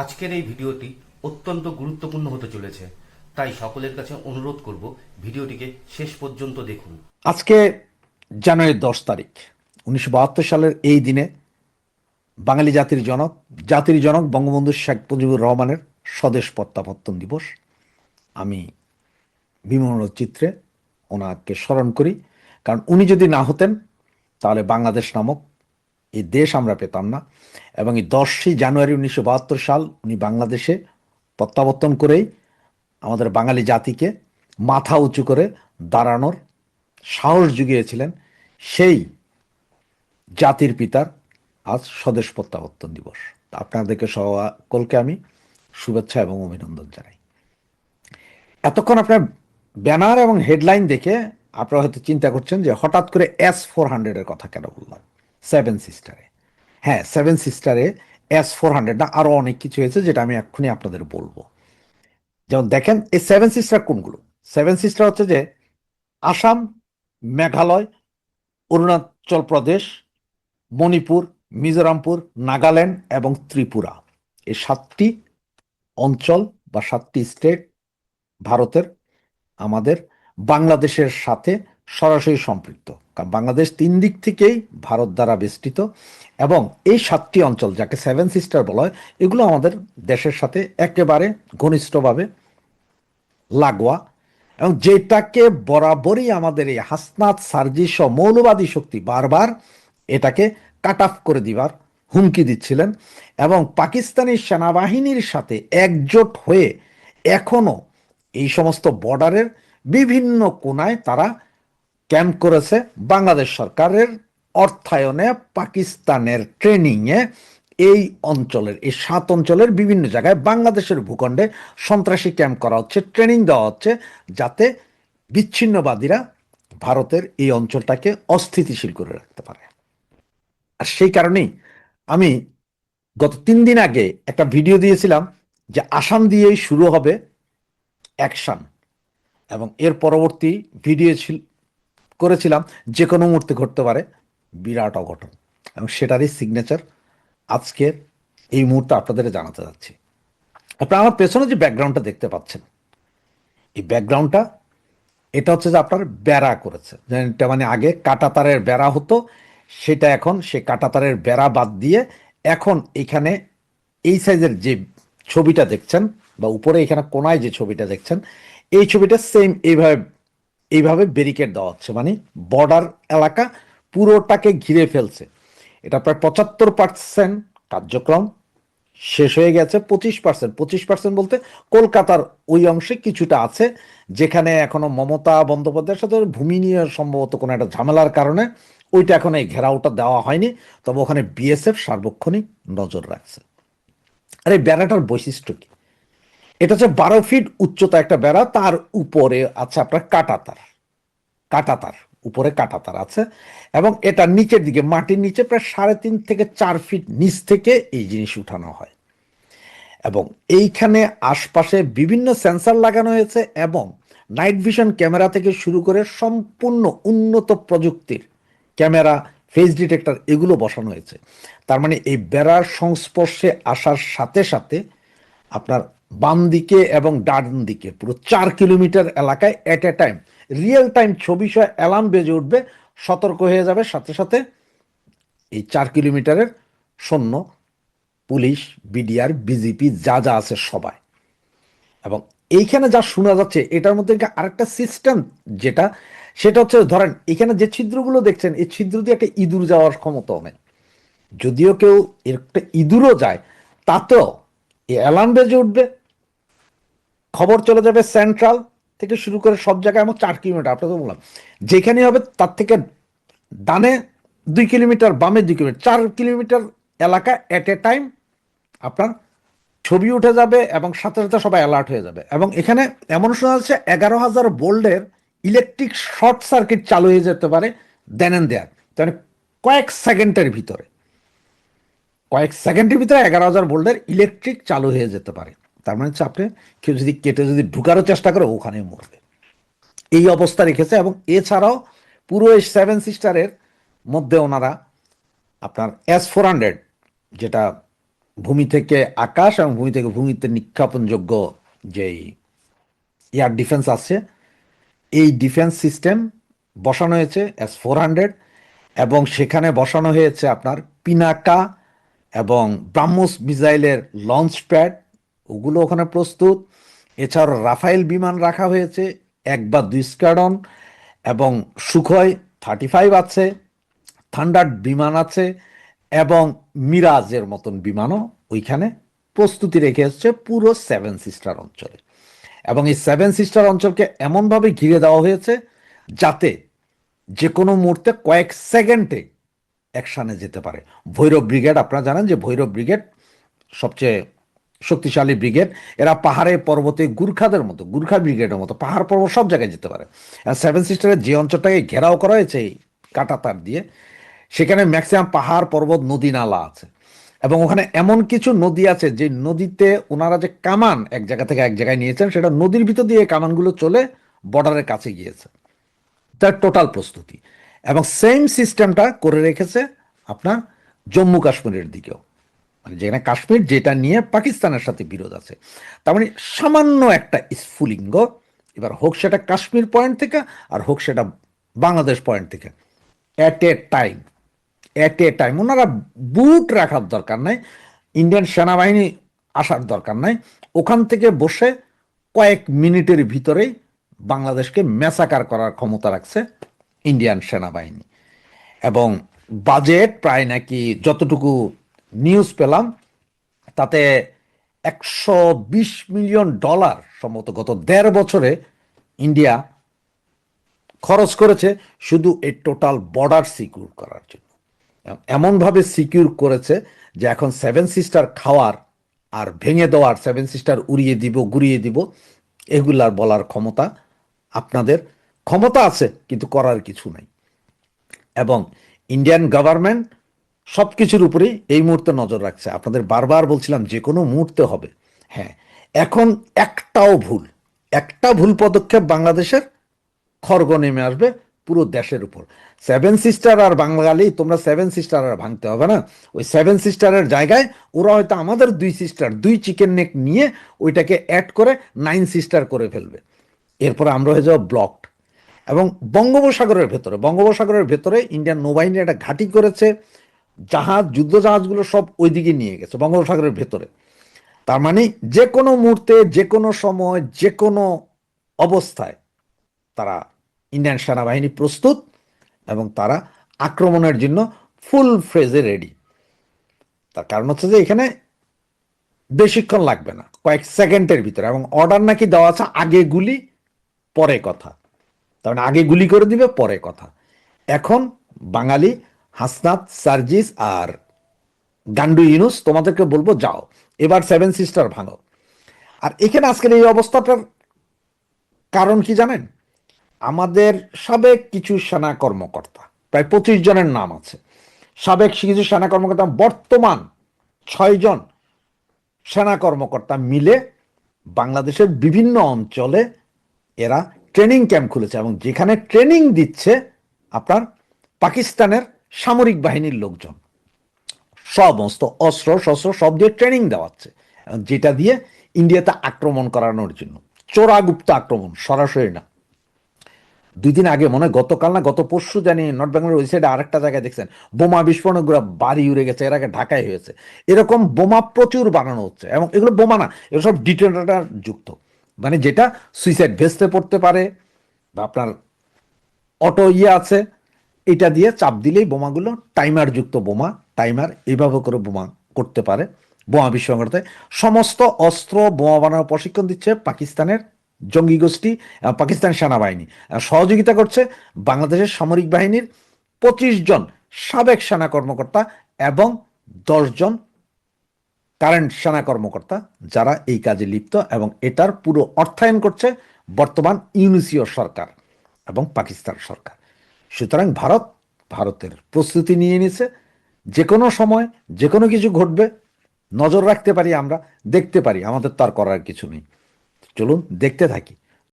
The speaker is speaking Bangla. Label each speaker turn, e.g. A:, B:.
A: আজকের এই ভিডিওটি অত্যন্ত গুরুত্বপূর্ণ হতে চলেছে, তাই সকলের কাছে অনুরোধ করব ভিডিওটিকে শেষ পর্যন্ত দেখুন।
B: আজকে জানুয়ারির দশ তারিখ, উনিশশো বাহাত্তর সালের এই দিনে বাঙালি জাতির জনক জাতির জনক বঙ্গবন্ধু শেখ মুজিবুর রহমানের স্বদেশ প্রত্যাবর্তন দিবস। আমি বিমল চিত্রে ওনাকে স্মরণ করি, কারণ উনি যদি না হতেন, তাহলে বাংলাদেশ নামক এই দেশ আমরা পেতাম না। এবং এই দশই জানুয়ারি উনিশশো বাহাত্তর সাল উনি বাংলাদেশে প্রত্যাবর্তন করেই আমাদের বাঙালি জাতিকে মাথা উঁচু করে দাঁড়ানোর সাহস জুগিয়েছিলেন সেই জাতির পিতার আজ স্বদেশ প্রত্যাবর্তন দিবস। আপনাদেরকে সকলকে আমি শুভেচ্ছা এবং অভিনন্দন জানাই। এতক্ষণ আপনার ব্যানার এবং হেডলাইন দেখে আপনারা হয়তো চিন্তা করছেন যে হঠাৎ করে এস ফোর হান্ড্রেডের কথা কেন বললাম? সেভেন সিস্টারে হ্যাঁ সেভেন সিস্টারে এস ফোর হান্ড্রেড না আরও অনেক কিছু হয়েছে যেটা আমি এক্ষুনি আপনাদের বলব। যেমন দেখেন, এই সেভেন সিস্টার কোনগুলো? সেভেন সিস্টার হচ্ছে যে আসাম, মেঘালয়, অরুণাচল প্রদেশ, মণিপুর, মিজোরামপুর, নাগাল্যান্ড এবং ত্রিপুরা। এই সাতটি অঞ্চল বা সাতটি স্টেট ভারতের, আমাদের, বাংলাদেশের সাথে সরাসরি সম্পৃক্ত। কারণ বাংলাদেশ তিন দিক থেকেই ভারত দ্বারা বেষ্টিত এবং এই সাতটি অঞ্চল যাকে সেভেন সিস্টার বলা হয়, এগুলো আমাদের দেশের সাথে একেবারে ঘনিষ্ঠভাবে লাগোয়া এবং যেটাকে বরাবরই আমাদের এই হাসনাত, সার্জিস মৌলবাদী শক্তি বারবার এটাকে কাট অফ করে দিবার হুমকি দিচ্ছিলেন এবং পাকিস্তানি সেনাবাহিনীর সাথে একজোট হয়ে এখনও এই সমস্ত বর্ডারের বিভিন্ন কোনায় তারা ক্যাম্প করেছে বাংলাদেশ সরকারের অর্থায়নে, পাকিস্তানের ট্রেনিংয়ে এই অঞ্চলের, এই সাত অঞ্চলের বিভিন্ন জায়গায় বাংলাদেশের ভূখণ্ডে সন্ত্রাসী ক্যাম্প করা হচ্ছে, ট্রেনিং দেওয়া হচ্ছে যাতে বিচ্ছিন্নবাদীরা ভারতের এই অঞ্চলটাকে অস্থিতিশীল করে রাখতে পারে। আর সেই কারণেই আমি গত তিন দিন আগে একটা ভিডিও দিয়েছিলাম যে আসাম দিয়েই শুরু হবে অ্যাকশন এবং এর পরবর্তী ভিডিও ছিল করেছিলাম, যে কোনো মুহূর্তে ঘটতে পারে, বিরাট অঘটন। এবং সেটারই সিগনেচার আজকের এই মুহূর্তে আপনাদের জানাতে যাচ্ছি। আপনারা আমার পেছনে যে ব্যাকগ্রাউন্ডটা দেখতে পাচ্ছেন, এই ব্যাকগ্রাউন্ডটা এটা হচ্ছে যে আপনার বেড়া করেছে। যেটা মানে আগে কাটাতারের বেড়া হতো, সেটা এখন সে কাটাতারের বেড়া বাদ দিয়ে এখন এখানে এই সাইজের যে ছবিটা দেখছেন, বা উপরে এখানে কোনায় যে ছবিটা দেখছেন, এই ছবিটা সেম এইভাবে এইভাবে ব্যারিকেড দেওয়া হচ্ছে। মানে বর্ডার এলাকা পুরোটাকে ঘিরে ফেলছে। এটা প্রায় পঁচাত্তর পার্সেন্ট কার্যক্রম শেষ হয়ে গেছে, পঁচিশ পার্সেন্ট পঁচিশ পার্সেন্ট বলতে কলকাতার ওই অংশে কিছুটা আছে, যেখানে এখনও মমতা বন্দ্যোপাধ্যায়ের সাথে ভূমি নিয়ে সম্ভবত কোনো একটা ঝামেলার কারণে ওইটা এখন এই ঘেরাওটা দেওয়া হয়নি। তবে ওখানে বিএসএফ সার্বক্ষণিক নজর রাখছে। আর এই বেড়াটার বৈশিষ্ট্য কি? এটা হচ্ছে বারো ফিট উচ্চতা একটা বেড়া, তার উপরে আছে আপনার কাটাতার। কাটাতার, উপরে কাটাতার আছে এবং এটা নিচের দিকে, মাটির নিচে প্রায় সাড়ে তিন থেকে চার ফিট নিচ থেকে এই জিনিস উঠানো হয়। এবং এইখানে আশপাশে বিভিন্ন সেন্সার লাগানো হয়েছে এবং নাইট ভিশন ক্যামেরা থেকে শুরু করে সম্পূর্ণ উন্নত প্রযুক্তির ক্যামেরা, ফেস ডিটেক্টর এগুলো বসানো হয়েছে। তার মানে এই বেড়ার সংস্পর্শে আসার সাথে সাথে আপনার বাম দিকে এবং ডান দিকে, পুরো চার কিলোমিটার এলাকায় at a time real time ছবি সহ অ্যালার্ম বেজে উঠবে, সতর্ক হয়ে যাবে, সাথে সাথে এই চার কিলোমিটারের সৈন্য, পুলিশ বিডিআর বিজেপি যা যা আছে সবাই। এবং এইখানে যা শোনা যাচ্ছে, এটার মধ্যে আরেকটা সিস্টেম যেটা, সেটা হচ্ছে ধরেন, এখানে যে ছিদ্রগুলো দেখছেন, এই ছিদ্র দিয়ে একটা ইঁদুর যাওয়ার ক্ষমতা নেই। যদিও কেউ একটা ইঁদুরও যায়, তাতেও এই অ্যালার্ম বেজে উঠবে খবর চলে যাবে সেন্ট্রাল থেকে শুরু করে সব জায়গায় আমার চার কিলোমিটার আপনাকে বললাম। যেখানে হবে, তার থেকে ডানে দুই কিলোমিটার, বামে দুই কিলোমিটার। চার কিলোমিটার এলাকা অ্যাট এ টাইম আপনার ছবি উঠে যাবে এবং সাথে সাথে সবাই অ্যালার্ট হয়ে যাবে। এবং এখানে এমন শোনা যাচ্ছে, এগারো হাজার বোল্ডের ইলেকট্রিক শর্ট সার্কিট চালু হয়ে যেতে পারে দেন এন্ড দেয়ার মানে কয়েক সেকেন্ডের ভিতরে, কয়েক সেকেন্ডের ভিতরে এগারো হাজার ভোল্টের ইলেকট্রিক চালু হয়ে যেতে পারে। তার মানে হচ্ছে আপনি কেউ যদি কেটে যদি ঢুকারও চেষ্টা করে ওখানে মরবে। এই অবস্থা রেখেছে এবং এছাড়াও পুরো এই সেভেন সিস্টারের মধ্যে ওনারা আপনার এস ফোর হান্ড্রেড যেটা ভূমি থেকে আকাশ এবং ভূমি থেকে ভূমিতে নিক্ষেপণযোগ্য যেই এয়ার ডিফেন্স আছে, এই ডিফেন্স সিস্টেম বসানো হয়েছে এস ফোর হান্ড্রেড এবং সেখানে বসানো হয়েছে আপনার পিনাকা এবং ব্রাহ্মস মিসাইলের লঞ্চ প্যাড ওগুলো ওখানে প্রস্তুত। এছাড়াও রাফাইল বিমান রাখা হয়েছে এক বা দুই স্কোয়াডন এবং সুখয় থার্টি ফাইভ আছে, থান্ডার বিমান আছে এবং মিরাজের মতন বিমানও ওইখানে প্রস্তুতি রেখে এসছে পুরো সেভেন সিস্টার অঞ্চলে। এবং এই সেভেন সিস্টার অঞ্চলকে এমনভাবে ঘিরে দেওয়া হয়েছে যাতে যে কোনো মুহূর্তে কয়েক সেকেন্ডে অ্যাকশানে যেতে পারে। ভৈরব ব্রিগেড, আপনারা জানেন যে ভৈরব ব্রিগেড সবচেয়ে শক্তিশালী ব্রিগেড। এরা পাহাড়ে পর্বতে গুর্খাদের মতো গুর্খা ব্রিগেডের মতো, পাহাড় পর্বত সব জায়গায় যেতে পারে। আর সেভেন সিস্টারের যে অঞ্চলটাকে ঘেরাও করা হয়েছে কাটা তার দিয়ে, সেখানে ম্যাক্সিমাম পাহাড় পর্বত নদী নালা আছে। এবং ওখানে এমন কিছু নদী আছে যে নদীতে ওনারা যে কামান এক জায়গা থেকে এক জায়গায় নিয়েছেন, সেটা নদীর ভিতর দিয়ে কামানগুলো চলে বর্ডারের কাছে গিয়েছে। তার টোটাল প্রস্তুতি। এবং সেম সিস্টেমটা করে রেখেছে আপনার জম্মু কাশ্মীরের দিকেও। মানে যেখানে কাশ্মীর, যেটা নিয়ে পাকিস্তানের সাথে বিরোধ আছে। তার মানে সামান্য একটা স্ফুলিঙ্গ, এবার হোক সেটা কাশ্মীর পয়েন্ট থেকে, আর হোক সেটা বাংলাদেশ পয়েন্ট থেকে। At a time at a time ওনারা বুট রাখার দরকার নাই ইন্ডিয়ান সেনাবাহিনী আসার দরকার নাই। ওখান থেকে বসে কয়েক মিনিটের ভিতরেই বাংলাদেশকে ম্যাসাকার করার ক্ষমতা রাখছে ইন্ডিয়ান সেনাবাহিনী। এবং বাজেট প্রায় নাকি যতটুকু নিউজ পেলাম, তাতে একশো বিশ মিলিয়ন ডলার সম্ভবত গত দেড় বছরে ইন্ডিয়া খরচ করেছে শুধু এই টোটাল বর্ডার সিকিউর করার জন্য। এমনভাবে সিকিউর করেছে যে এখন সেভেন সিস্টার খাওয়ার আর ভেঙে দেওয়ার, সেভেন সিস্টার উড়িয়ে দিব, গুড়িয়ে দিব এগুলার বলার ক্ষমতা আপনাদের, ক্ষমতা আছে, কিন্তু করার কিছু নাই। এবং ইন্ডিয়ান গভর্নমেন্ট সব কিছুর উপরেই এই মুহূর্তে নজর রাখছে। আপনাদের বারবার বলছিলাম যে কোনো মুহূর্তে হবে। হ্যাঁ এখন একটাও ভুল, একটা ভুল পদক্ষেপ বাংলাদেশের খড়গ নেমে আসবে পুরো দেশের উপর। সেভেন সিস্টার আর বাঙালি, তোমরা সেভেন সিস্টার আর ভাঙতে হবে না। ওই সেভেন সিস্টারের জায়গায় ওরা হয়তো আমাদের দুই সিস্টার দুই চিকেন নেক নিয়ে ওইটাকে অ্যাড করে নাইন সিস্টার করে ফেলবে। এরপরে আমরা হয়ে যাব ব্লকড এবং বঙ্গোপসাগরের ভেতরে বঙ্গোপসাগরের ভেতরে ইন্ডিয়ান নৌবাহিনী একটা ঘাঁটি করেছে। জাহাজ যুদ্ধ জাহাজগুলো সব ওইদিকে নিয়ে গেছে, বঙ্গোপসাগরের ভেতরে। তার মানে যে কোনো মুহূর্তে, যে কোনো সময়, যে কোনো অবস্থায় তারা ইন্ডিয়ান সেনাবাহিনী প্রস্তুত এবং তারা আক্রমণের জন্য ফুল ফ্রেজে রেডি তার কারণ হচ্ছে যে এখানে বেশিক্ষণ লাগবে না, কয়েক সেকেন্ডের ভিতরে এবং অর্ডার নাকি দেওয়া আছে আগে গুলি, পরে কথা। তার মানে আগে গুলি করে দিবে, পরে কথা। এখন বাঙালি হাসনাত, সার্জিস আর গান্ডু ইউনুস, তোমাদেরকে বলব যাও। এবার সেভেন সিস্টার ভাঙো। আর এখানে আজকের এই অবস্থাটার কারণ কি জানেন? আমাদের সাবেক কিছু সেনা কর্মকর্তা, প্রায় পঁচিশ জনের নাম আছে। সাবেক কিছু সেনা কর্মকর্তা, বর্তমান ছয়জন সেনা কর্মকর্তা মিলে বাংলাদেশের বিভিন্ন অঞ্চলে এরা ট্রেনিং ক্যাম্প খুলেছে এবং যেখানে ট্রেনিং দিচ্ছে আপনার পাকিস্তানের সামরিক বাহিনীর লোকজন। সমস্ত অস্ত্র শস্ত্র সব দিয়ে ট্রেনিং দেওয়াচ্ছে। যেটা দিয়ে ইন্ডিয়াতে আক্রমণ করানোর জন্য। চোরাগুপ্ত আক্রমণ, সরাসরি না। দুই দিন আগে মনে হয় গতকাল না, গত পরশু জানি নর্থ বেঙ্গলের ওই সাইডে আরেকটা জায়গায় দেখছেন, বোমা বিস্ফোরণগুলো বাড়ি উড়ে গেছে, এর আগে ঢাকায় হয়েছে। এরকম বোমা প্রচুর বানানো হচ্ছে। এবং এগুলো বোমা না, এগুলো সব ডিটেনার যুক্ত। মানে যেটা সুইসাইড ভেস্তে পড়তে পারে, বা আপনার অটো ইয়ে আছে এটা দিয়ে চাপ দিলেই বোমাগুলো টাইমার যুক্ত বোমা, টাইমার এইভাবে করে বোমা করতে পারে বোমা বিস্ফোরণ সমস্ত অস্ত্র, বোমা বানানোর প্রশিক্ষণ দিচ্ছে পাকিস্তানের জঙ্গি গোষ্ঠী পাকিস্তান সেনাবাহিনী। সহযোগিতা করছে বাংলাদেশের সামরিক বাহিনীর পঁচিশ জন সাবেক সেনা কর্মকর্তা এবং দশজন কারেন্ট সেনা কর্মকর্তা যারা এই কাজে লিপ্ত এবং এটার পুরো অর্থায়ন করছে বর্তমান ইউনিসিও সরকার এবং পাকিস্তান সরকার। সুতরাং ভারত, ভারতের প্রস্তুতি নিয়ে নিছে। যে কোনো সময় যে কোনো কিছু ঘটবে, নজর রাখতে পারি আমরা, দেখতে পারি, আমাদের তার করার কিছু নেই। চলুন, দেখতে থাকি।